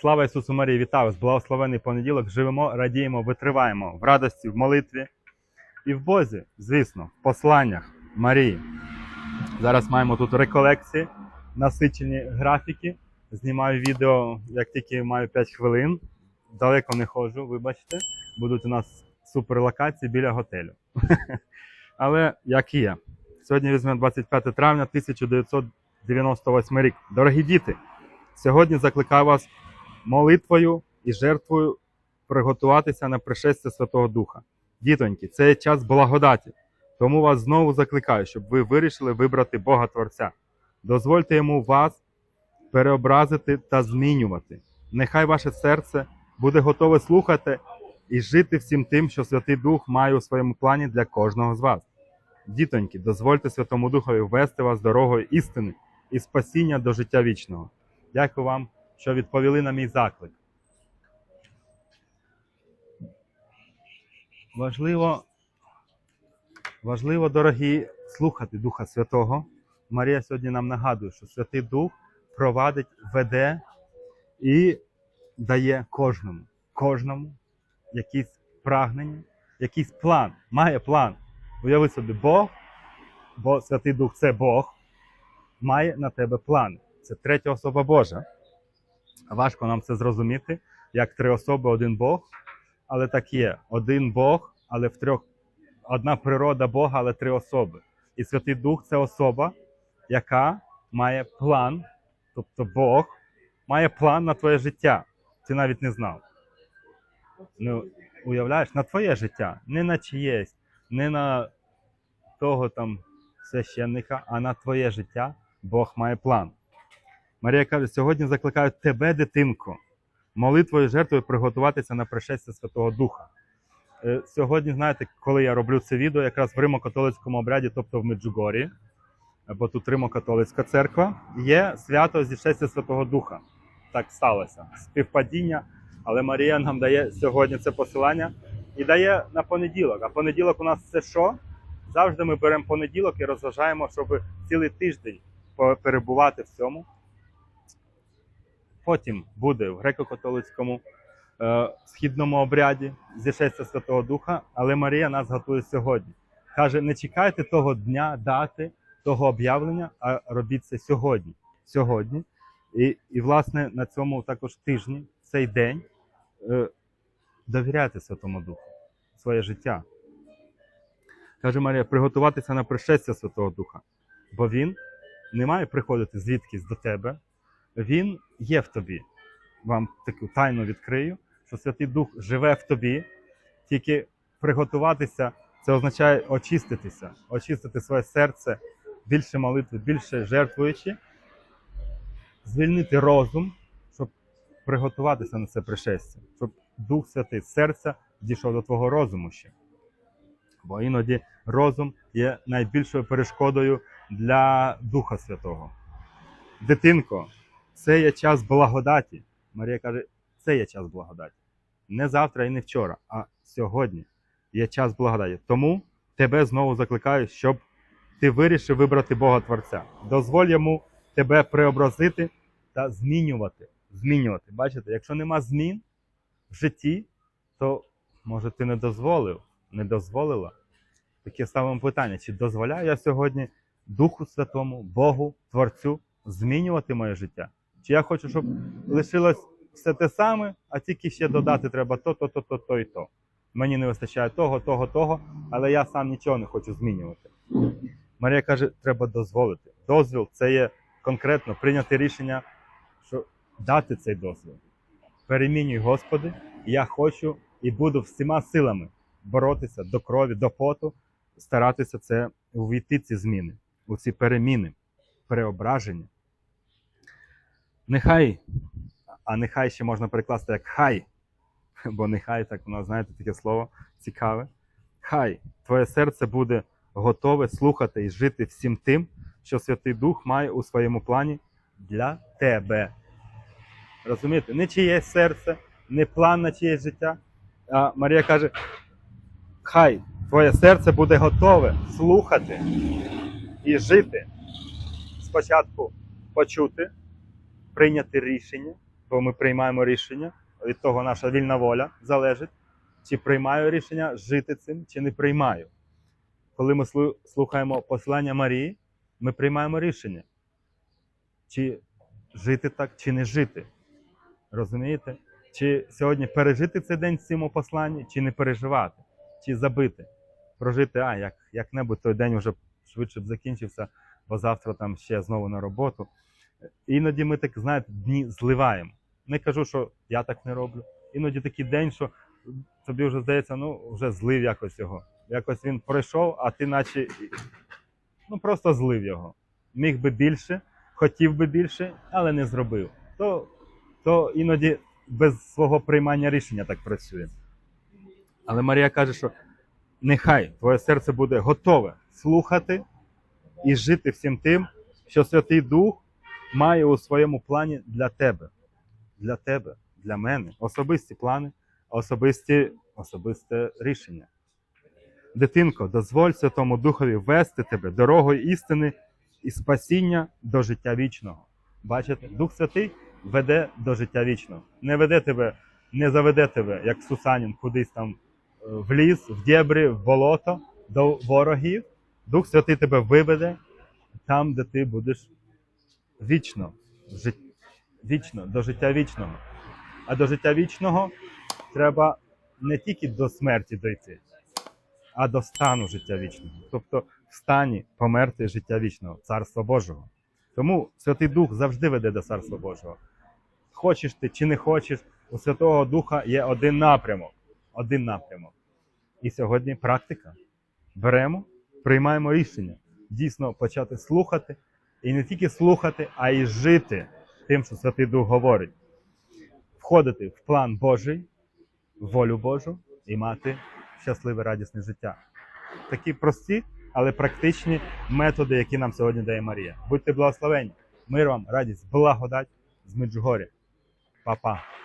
Слава Ісусу Марії, вітаю вас! Благословений понеділок. Живемо, радіємо, витриваємо в радості, в молитві і в Бозі, звісно, в посланнях Марії. Зараз маємо тут реколекції, насичені графіки. Знімаю відео, як тільки маю 5 хвилин. Далеко не ходжу, вибачте. Будуть у нас суперлокації біля готелю. Але як є. Сьогодні візьмемо 25 травня 1998 рік. Дорогі діти, сьогодні закликаю вас молитвою і жертвою приготуватися на пришестя Святого Духа. Дітоньки, це є час благодаті. Тому вас знову закликаю, щоб ви вирішили вибрати Бога Творця. Дозвольте йому вас переобразити та змінювати. Нехай ваше серце буде готове слухати і жити всім тим, що Святий Дух має у своєму плані для кожного з вас. Дітоньки, дозвольте Святому Духові ввести вас дорогою істини і спасіння до життя вічного. Дякую вам, що відповіли на мій заклик. Важливо, важливо, дорогі, слухати Духа Святого. Марія сьогодні нам нагадує, що Святий Дух провадить, веде і дає кожному, кожному якісь прагнення, якийсь план, має план. Уяви собі, Бог, бо Святий Дух це Бог, має на тебе план. Це третя особа Божа. Важко нам це зрозуміти, як три особи, один Бог. Але так є. Один Бог, але в трьох одна природа Бога, але три особи. І Святий Дух це особа, яка має план, тобто Бог має план на твоє життя. Ти навіть не знав. Ну, уявляєш, на твоє життя, не на чиєсь, не на того там священника, а на твоє життя Бог має план. Марія каже: сьогодні закликаю тебе, дитинко, молитвою жертвою приготуватися на пришестя Святого Духа. Е, Сьогодні, знаєте, коли я роблю це відео, якраз в Римо-католицькому обряді, тобто в Меджугорі, бо тут Римо-католицька церква, є свято зішестя Святого Духа. Так сталося. Співпадіння, але Марія нам дає сьогодні це посилання і дає на понеділок. А понеділок у нас це що? Завжди ми беремо понеділок і розважаємо, щоб цілий тиждень перебувати в цьому. Потім буде в греко-католицькому е, східному обряді зішестя Святого Духа, але Марія нас готує сьогодні. Каже: не чекайте того дня, дати, того об'явлення, а робіть це сьогодні. Сьогодні. І, і власне, на цьому також тижні, цей день, е, довіряйте Святому Духу, своє життя. Каже Марія, приготуватися на пришестя Святого Духа, бо Він не має приходити звідкись до тебе, Він є в тобі. Вам таку тайну відкрию, що Святий Дух живе в тобі, тільки приготуватися це означає очиститися, очистити своє серце, більше молитви, більше жертвуючи, звільнити розум, щоб приготуватися на це пришестя, щоб Дух Святий серця дійшов до твого розуму ще. Бо іноді розум є найбільшою перешкодою для Духа Святого. Дитинко, це є час благодаті. Марія каже, це є час благодаті. Не завтра і не вчора, а сьогодні є час благодаті. Тому тебе знову закликаю, щоб ти вирішив вибрати Бога Творця. Дозволь йому тебе преобразити та змінювати. Змінювати. Бачите, якщо нема змін в житті, то може ти не дозволив, не дозволила. Таке ставимо питання: чи дозволяю я сьогодні Духу Святому, Богу, Творцю змінювати моє життя? Чи я хочу, щоб лишилось все те саме, а тільки ще додати треба то, то, то, то, то і то. Мені не вистачає того, того, того, але я сам нічого не хочу змінювати. Марія каже, треба дозволити. Дозвіл це є конкретно прийняти рішення, що дати цей дозвіл. Перемінюй, Господи, я хочу і буду всіма силами боротися до крові, до поту, старатися це увійти ці зміни, у ці переміни, переображення. Нехай, а нехай ще можна перекласти як хай, бо нехай так у знаєте, таке слово цікаве. Хай твоє серце буде готове слухати і жити всім тим, що Святий Дух має у своєму плані для тебе. Розумієте? Не чиєсь серце, не план на чиєсь життя. А Марія каже: хай твоє серце буде готове слухати і жити. Спочатку почути, прийняти рішення, бо ми приймаємо рішення. Від того наша вільна воля залежить, чи приймаю рішення жити цим, чи не приймаю. Коли ми слухаємо послання Марії, ми приймаємо рішення, чи жити так, чи не жити. Розумієте? Чи сьогодні пережити цей день в цьому посланні, чи не переживати, чи забити, прожити, а як, як-небудь той день вже швидше б закінчився, бо завтра там ще знову на роботу. Іноді ми так, знаєте, дні зливаємо. Не кажу, що я так не роблю. Іноді такий день, що тобі вже здається, ну вже злив якось його. Якось він пройшов, а ти наче ну просто злив його. Міг би більше, хотів би більше, але не зробив. То, то іноді без свого приймання рішення так працює. Але Марія каже, що нехай твоє серце буде готове слухати і жити всім тим, що Святий Дух має у своєму плані для тебе. Для тебе, для мене. Особисті плани, особисті, особисте рішення. Дитинко, дозволь Святому Духові вести тебе дорогою істини і спасіння до життя вічного. Бачите, Дух Святий веде до життя вічного. Не веде тебе, не заведе тебе, як Сусанін, кудись там е, в ліс, в дєбрі, в болото, до ворогів. Дух Святий тебе виведе там, де ти будеш вічно, жит... вічно, до життя вічного. А до життя вічного треба не тільки до смерті дойти, а до стану життя вічного. Тобто в стані померти життя вічного, Царства Божого. Тому Святий Дух завжди веде до Царства Божого. Хочеш ти чи не хочеш, у Святого Духа є один напрямок. Один напрямок. І сьогодні практика. Беремо, приймаємо рішення дійсно почати слухати, і не тільки слухати, а й жити тим, що Святий Дух говорить. Входити в план Божий, в волю Божу і мати щасливе радісне життя. Такі прості, але практичні методи, які нам сьогодні дає Марія. Будьте благословені! Мир вам, радість, благодать з Меджугорі. Па-па!